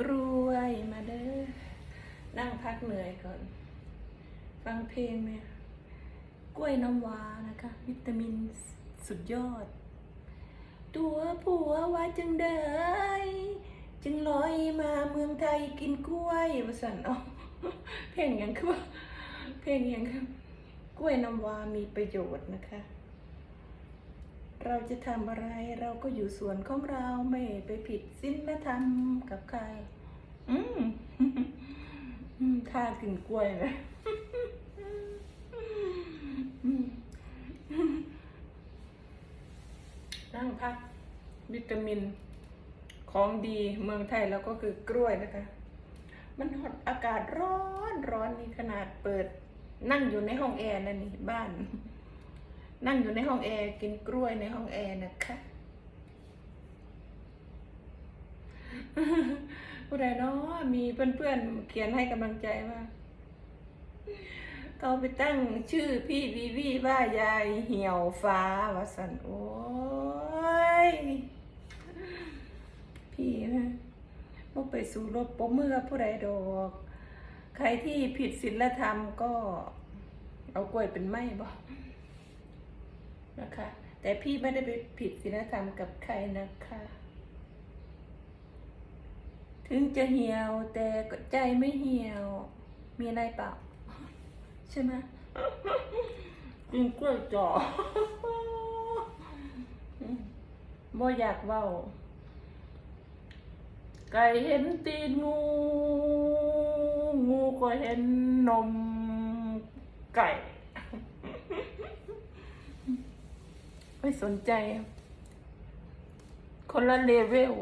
กล้วยมาเด้อ นั่งพักเหนื่อยก่อน ฟังเพลงเนี่ย กล้วยน้ำว้านะคะ วิตามินสุดยอด ตัวผัวว่าจังได้จึงลอยมาเมืองไทยกินกล้วยว่าสันเอาเพลงยังคือเพลงยังคือกล้วยน้ำว้ามีประโยชน์นะคะ เราจะทำอะไรเราก็อยู่ส่วนของเราไม่ไปผิดศีลธรรมกับใคร อืมท่ากินกล้วยเลยอืมนั่งพักวิตามินของดีเมืองไทยแล้วก็คือกล้วยนะคะ มันหดอากาศร้อนร้อนนี่ขนาดเปิด นั่งอยู่ในห้องแอร์นั่นนี่บ้าน นั่งอยู่ในห้องแอร์กินกล้วยในห้องแอร์นะคะผู้ใดเนาะมีเพื่อนๆเขียนให้กำลังใจว่าเขาไปตั้งชื่อพี่วีวีว่ายายเหี่ยวฟ้าวาสันโอ้ย พี่นะบ่ไปสู่รบปมมือผู้ใดดอก ใครที่ผิดศีลธรรมก็ เอากล้วยเป็นไม้บ่ นะคะ แต่พี่ไม่ได้ไปผิดศีลธรรมกับใครนะคะ ถึงจะเหี่ยวแต่ก็ใจไม่เหี่ยว มีอะไรเปล่า ใช่ไหมกินกล้วยจ่ออืมบ่อยากเว้า ไก่เห็นตีนงู งูก็เห็นนมไก่ ไม่ สนใจ คนละเลเวล